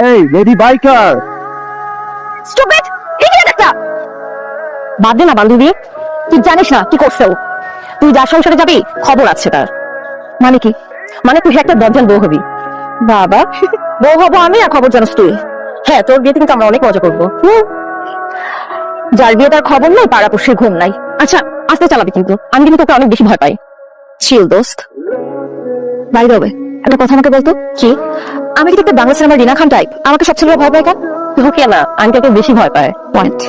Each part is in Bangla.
এই লেডি বাইকার স্টুপিড ইডিয়েট একটা বাদ দে না, বান্ধবী। তুই জানিস না কি করছে তুই যার সংসারে যাবি, খবর আছে তার। মানে কি? মানে তুই একটা দরজাল বউ হবি। বাবা, বউ হব আমি আর খবর জানিস তুই। হ্যাঁ তোর বিয়েতে কিন্তু আমরা অনেক মজা করব। যার বিয়ে তার খবর নাই পাড়াপড়শির ঘুম নাই। আচ্ছা আস্তে চালাবি কিন্তু। আমি কিন্তু তোকে অনেক বেশি ভয় পাই। চিল দোস্ত। বাই দেবে একটা কথা আমাকে বলতো? কি? আমি কি একটা বাংলা সিনেমার রিনা খান টাইপ আমাকে সব ছেলেরা ভয় পায় কেন? তোকে না আমি তোকে বেশি ভয় পায়। পয়েন্ট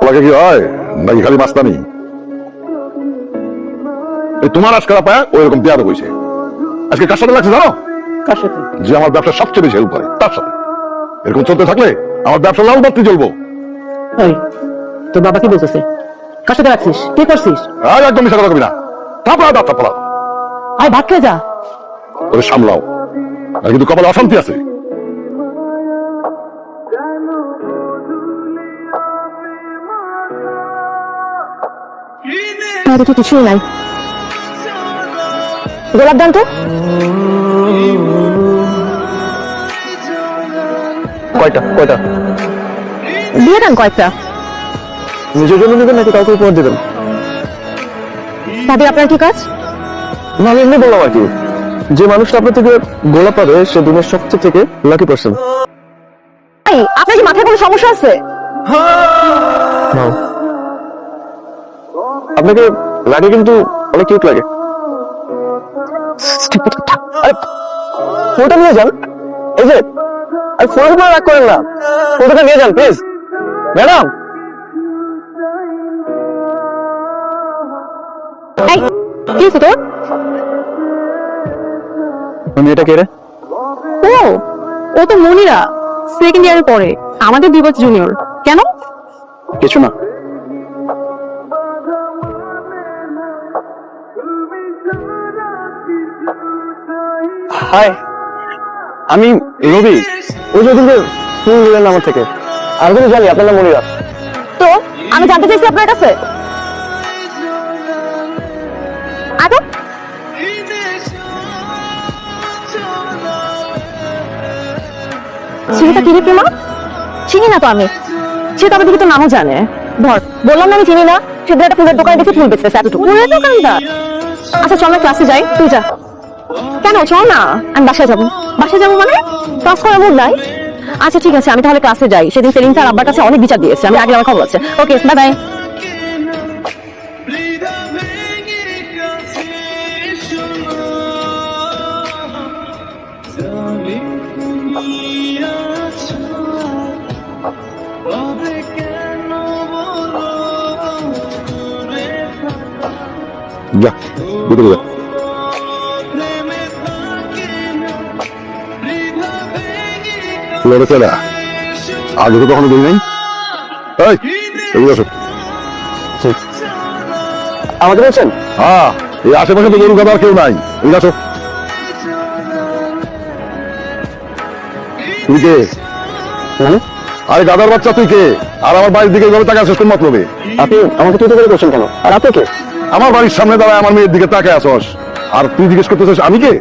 তোমাকে কি হয়? নাকি খালি মাস্তানি? এই তোমার আজকাল পায় ওই রকম পেয়াদ হয়েছে আজকে কার সাথে লাগছে জানো? কার সাথে? যে আমার ব্যবসা সবচেয়ে বেশি হেল্প করে তার সাথে। এরকম চলতে থাকলে আমার ব্যবসা লাল বাত্তি চলবো এই তোর বাবা কি বলতেছে? কার সাথে রাখছিস কি করছিস? আর একদম মিশা কথা কবি না। থাপড়া দাঁত থাপড়া। আয় খেয়ে যা। ওরে সামলাও। আর কিন্তু কপালে অশান্তি আছে। আমাদের তো কিছুই নাই। গোলাপ দান তো। কয়টা? কয়টা? দিয়ে দেন কয়েকটা। নিজের জন্য নেবেন নাকি কাউকে উপহার দেবেন? ভাবি আপনার কি কাজ? না আমি এমনি বললাম আর কি। যে মানুষটা আপনার থেকে গোলাপ পাবে সে দুনিয়ার সবচেয়ে থেকে লাকি পার্সন এই আপনার কি মাথায় কোনো সমস্যা আছে? আপনাকে লাগে কিন্তু অনেক কিউট লাগে। Stupid কথা। আরে ফোনটা নিয়ে যান। এই যে আরে ফোনের উপর রাগ করেন না। ফোনটা নিয়ে যান প্লিজ ম্যাডাম। এই কি তোর? তুমি কে রে? ও ও তো মনিরা সেকেন্ড ইয়ারে পড়ে আমাদের দুই বছর জুনিয়র কেন? কিছু না। হাই আমি রবি। ওই যে ওদিকে দিলেন আমার থেকে। আর তুমি জানি আপনার নাম মনিরা। তো আমি জানতে চাইছি আপনার কাছে। আগে ছেলেটা কি রে প্রেমা? চিনি না তো আমি। সে তো আমাদের তো নামও জানে। ধর, বললাম না আমি চিনি না। সে একটা ফুলের দোকানে দেখে ফুল এতটুকু। ফুলের দোকানদার আচ্ছা চল না ক্লাসে যাই, তুই যা। কেন, চল না। আমি বাসায় যাব। বাসায় যাব মানে? ক্লাস করার মুড নাই? আচ্ছা ঠিক আছে, আমি তাহলে ক্লাসে যাই। সেদিন সেলিম স্যার আব্বার কাছে অনেক বিচার দিয়েছে। আমি আগে আমার খবর আছে। ওকে বাই বাই যা ভিতরে যা। লড়ে চলা আগে তো কখনো দেখি নাই এই এদিকে আসো। আমাকে বলছেন? হ্যাঁ এই আশেপাশে তো গরু গাদা কেউ নাই। এদিকে আসো। তুই কে? মানে? আরে গাদার বাচ্চা তুই কে? আর আমার বাড়ির দিকে এইভাবে তাকায় আসিস কোন মতলবে? আপনি আমাকে তুই তো করে করছেন কেন? আর আপনি কে? আমার বাড়ির সামনে দাঁড়ায় আমার মেয়ের দিকে তাকে আসস। আর তুই জিজ্ঞেস করতেছিস, আমি কে?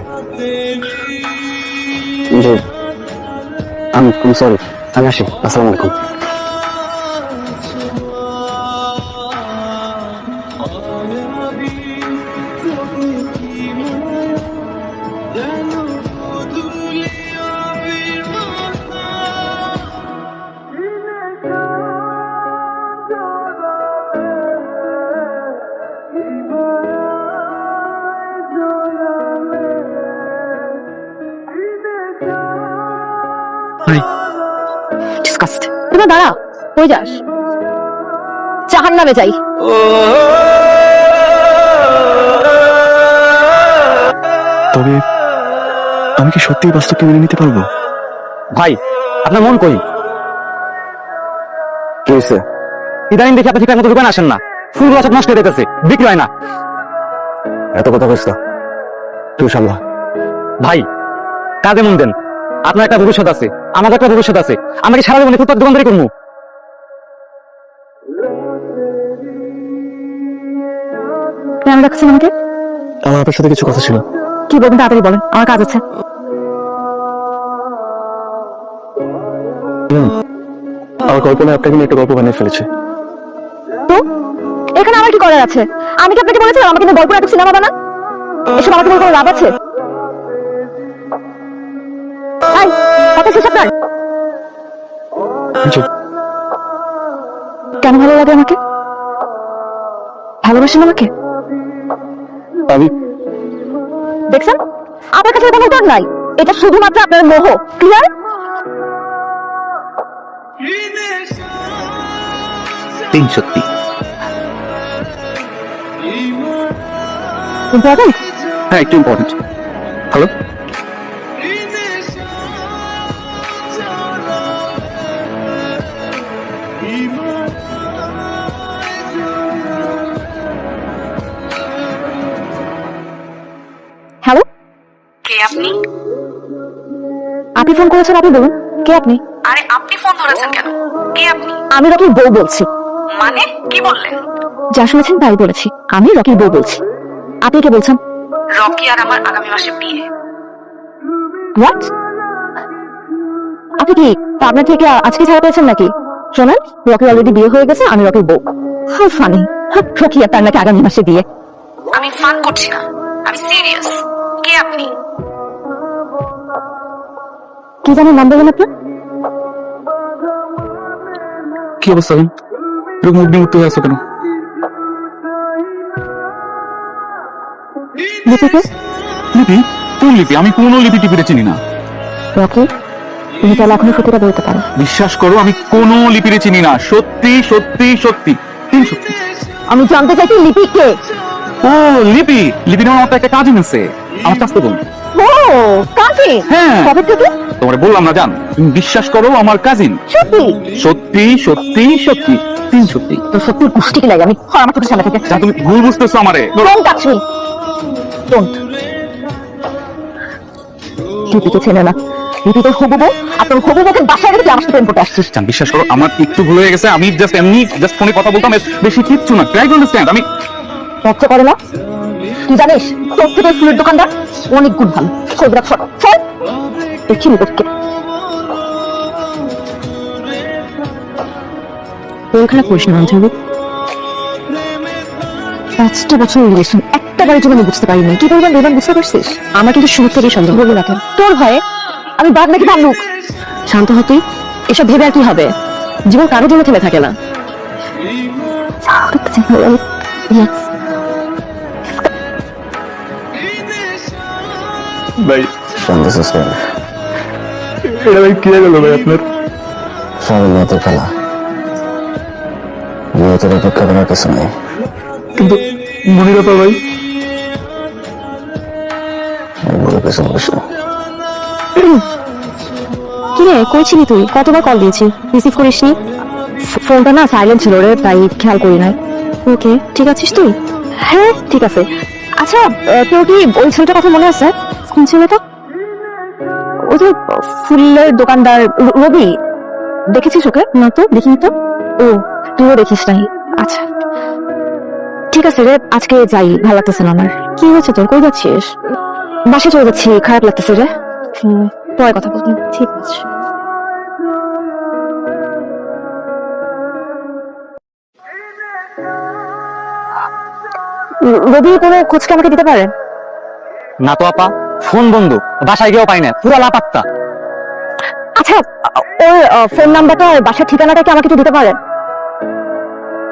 আমি সরি আমি আসি। আসসালামু আলাইকুম। তুমি দাঁড়া কই যাস? জাহান নামে যাই। তবে আমি কি সত্যিই বাস্তবকে মেনে নিতে পারব? ভাই আপনার মন কই? কি হয়েছে ইদানিং দেখি আপনি ঠিকঠাক মতো দোকানে আসেন না। ফুলগুলো সব নষ্ট হয়ে যেতেছে বিক্রি হয় না। এত কথা কইছ তুই সামলা। ভাই কাজে মন দেন। আপনার একটা ভবিষ্যৎ আছে আমাদের একটা ভবিষ্যৎ আছে। আমাকে সারা জীবনে ফুটপাত দোকানদারি করব? কেন রাখছেন আমাকে? আমার আপনার সাথে কিছু কথা ছিল। কি বলবেন তাড়াতাড়ি বলেন আমার কাজ আছে। আমার কল্পনায় আপনাকে নিয়ে একটা গল্প বানিয়ে ফেলেছে। তো? এখানে আমার কি করার আছে? আমি কি আপনাকে বলেছিলাম আমাকে নিয়ে গল্প একটা সিনেমা বানান এসব আমাকে বলে কোনো লাভ আছে? কেন ভালো লাগে আমাকে? ভালোবাসেন আমাকে? আমি দেখছেন? আপনার কাছে কোনো উত্তর নাই। এটা শুধুমাত্র আপনার মোহ। ক্লিয়ার তিন সত্যি। ইম্পর্টেন্ট হ্যাঁ একটু ইম্পর্টেন্ট হ্যালো হ্যালো ফোন করেছেন আপনি বলুন? কে আপনি? আরে আপনি ফোন ধরেছেন কেন? কে আপনি? আমি রকির বউ বলছি। মানে? কি বললেন? যা শুনেছেন তাই বলেছি। আমি রকির বউ বলছি। আপনি কে বলছেন? রকি আর আমার আগামী মাসে বিয়ে। হোয়াট আপনি কি আপনার থেকে আজকে ছাড়া পেয়েছেন নাকি? শোনেন রকি অলরেডি বিয়ে হয়ে গেছে আমি রকির বউ। হাউ ফানি রকি আর তার নাকি আগামী মাসে বিয়ে। আমি ফান করছি না। আমি সিরিয়াস কে আপনি? কি জানেন নাম বলবেন আপনার কি অবস্থা এরকম অগ্নিমূর্ত হয়ে আছো কেন? লিপিকে লিপি? কোন লিপি? আমি কোন লিপি টিপিতে চিনি না। রকি তুমি তাহলে এখনও সত্যিটা বলতে পারো। বিশ্বাস করো আমি কোন লিপিরে চিনি না। সত্যি সত্যি সত্যি। তিন সত্যি? আমি জানতে চাইছি লিপি কে? ও লিপি। লিপি নামে আমার একটা কাজিন আছে। আমার চাস্তে বোন। ও কাজী হ্যাঁ। কবে থেকে? তোমার বললাম না জান। তুমি বিশ্বাস করো আমার কাজিন সত্যি? সত্যি সত্যি সত্যি। তিন সত্যি। তো সত্যি গুষ্টি কি লাগে? আমি আমার চোখের সামনে থেকে। তুমি ভুল বুঝতেছো আমারে। ডোন্ট টাচ মি ডোন্ট লিপিকে চেনে না। তোর হবু বউ? আর তোর হবু বউকে বাসায় রেখে আমার সাথে প্রেম করতে আসছিস? জান বিশ্বাস করো আমার একটু ভুল হয়ে গেছে। আমি জাস্ট এমনি জাস্ট ফোনে কথা বলতাম বেশি কিচ্ছু না। ট্রাই টু আন্ডারস্ট্যান্ড আমি লজ্জা করে না? তুই জানিস তোর থেকে ফুলের দোকানদার অনেক গুণ ভালো। খোঁজ রাখ দেখি ওইখানে করিস না অঞ্জলি পাঁচটা বছর রিলেশন একটা বারের জন্য আমি বুঝতে পারিনি কি বলবেন এবার বুঝতে পারছিস আমার কিন্তু শুরু থেকেই সন্দেহ বলব না তোর ভয়ে আমি বাদ নাকি ভাবলুক শান্ত হতেই এসব ভেবে আর কি হবে জীবন কারোর জন্য থেমে থাকে না ভাই স্যার এটা ভাই কি গেল ভাই আপনার? খেলা। বিয়েতের অপেক্ষা করার কিছু নেই। কিন্তু মনিরতা ভাই? বলে কিছু বলিস না। কি রে কইছিলি তুই? কতবার কল দিয়েছি? রিসিভ করিসনি? ফোনটা না সাইলেন্ট ছিল রে তাই খেয়াল করি নাই। ওকে ঠিক আছিস তুই? হ্যাঁ ঠিক আছে। আচ্ছা তোর কি ওই ছেলেটার কথা মনে আছে? কোন ছেলেটা? ওই যে ফুলের দোকানদার রবি, দেখেছিস ওকে? না তো, দেখিনি তো? ও, তুইও দেখিস নাই। আচ্ছা। ঠিক আছে রে, আজকে যাই, ভালো লাগতেছে না আমার। কি হয়েছে তোর? কই যাচ্ছিস? বাসে চলে যাচ্ছি, খারাপ লাগতেছে রে। পরে কথা বলব। ঠিক আছে। রবি কোনো খোঁজ কি আমাকে দিতে পারে? না তো আপা। ফোন বন্ধ বাসায় গিয়েও পাই না পুরা লাপাত্তা। আচ্ছা ওর ফোন নাম্বারটা আর বাসার ঠিকানাটা কি আমাকে একটু দিতে পারে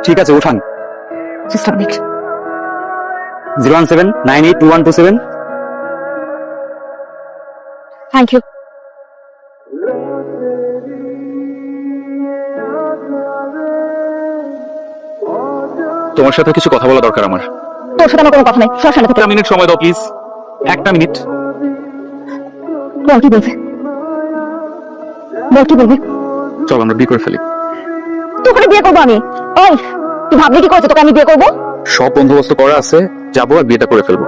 ঠিক আছে উঠান। Just minute zero one seven nine eight two one two seven. Thank you তোমার সাথে কিছু কথা বলা দরকার আমার। তোর সাথে আমার কোনো কথা নাই। সর সামনে একটা মিনিট সময় দাও প্লিজ। একটা মিনিট। বল কি বলবে। বল কি বলবি। চল আমরা বিয়ে করে ফেলি। তোকে বিয়ে করব আমি? ওই তুই ভাবলি কি করছে তোকে আমি বিয়ে করব? সব বন্দোবস্ত করা আছে যাব আর বিয়েটা করে ফেলব।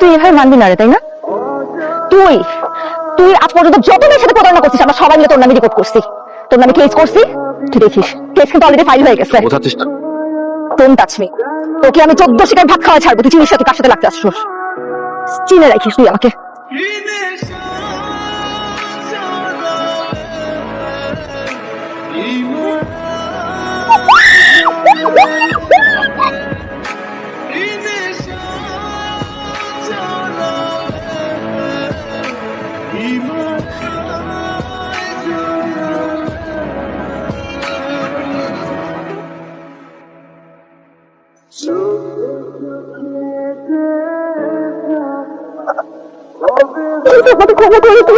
তুই এভাবে মানবি না রে তাই না? তুই তুই আজ পর্যন্ত যত মেয়ের সাথে প্রতারণা করছিস আমরা সবাই মিলে তোর নামে রিপোর্ট করছি। তোর নামে কেস করছি তুই দেখিস। কেস কিন্তু অলরেডি ফাইল হয়ে গেছে। বোঝার চেষ্টা। ডোন্ট টাচ মি তোকে আমি চোদ্দ শিকার ভাত খাওয়া ছাড়বো তুই চিনিস তুই কার সাথে লাগতে আসছিস। চিনে রাখিস তুই আমাকে। আমাকে দিয়ে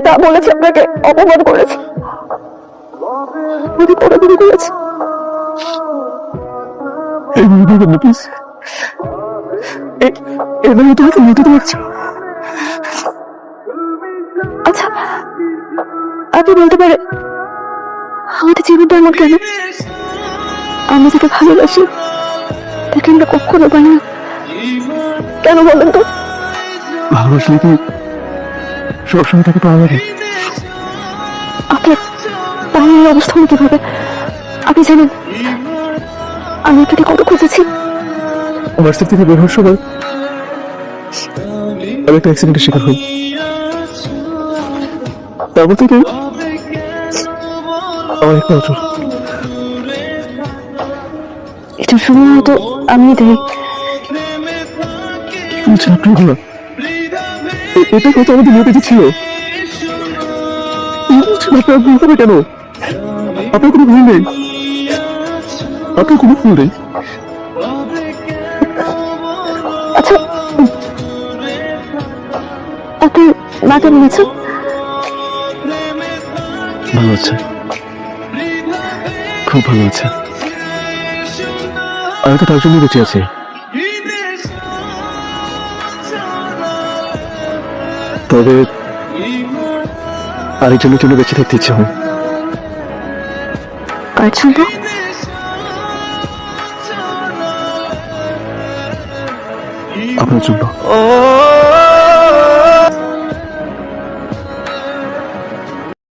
তা বলেছে আপনাকে অপমান করেছে কোনোদিনই করেছে এইভাবে বলবেন না প্লিজ তোমাকে মেটাতে পারছি আচ্ছা আপনি বলতে পারে আমাদের জীবনটা এমন কেন? আমরা যাকে ভালোবাসি তাকে আমরা কখনো পাই না। কেন বলেন তো? ভালোবাসলে কি সবসময় তাকে পাওয়া যাবে? আপনার পায়ের অবস্থা কীভাবে আপনি জানেন আমি আপনাকে কত খুঁজেছি। ভার্সিটি থেকে বের হওয়ার সময় আমি একটা অ্যাক্সিডেন্টের শিকার হই। তারপর থেকে আমার একটা অচল এটা সময় আমি বলছেন এ- এটা কত আমাদের মেয়ে বেঁচে ছিল আপনার ভুল হবে কেন? আপনার কোনো ভুল নেই। আপনার কোনো ভুল নেই। আচ্ছা আপনি মা কেমন আছেন ভালো আছে। খুব ভালো আছে। আমি তো তার জন্য বেঁচে আছি। তবে আরেকজনের জন্য বেঁচে থাকতে ইচ্ছে হয়। আপনার জন্য।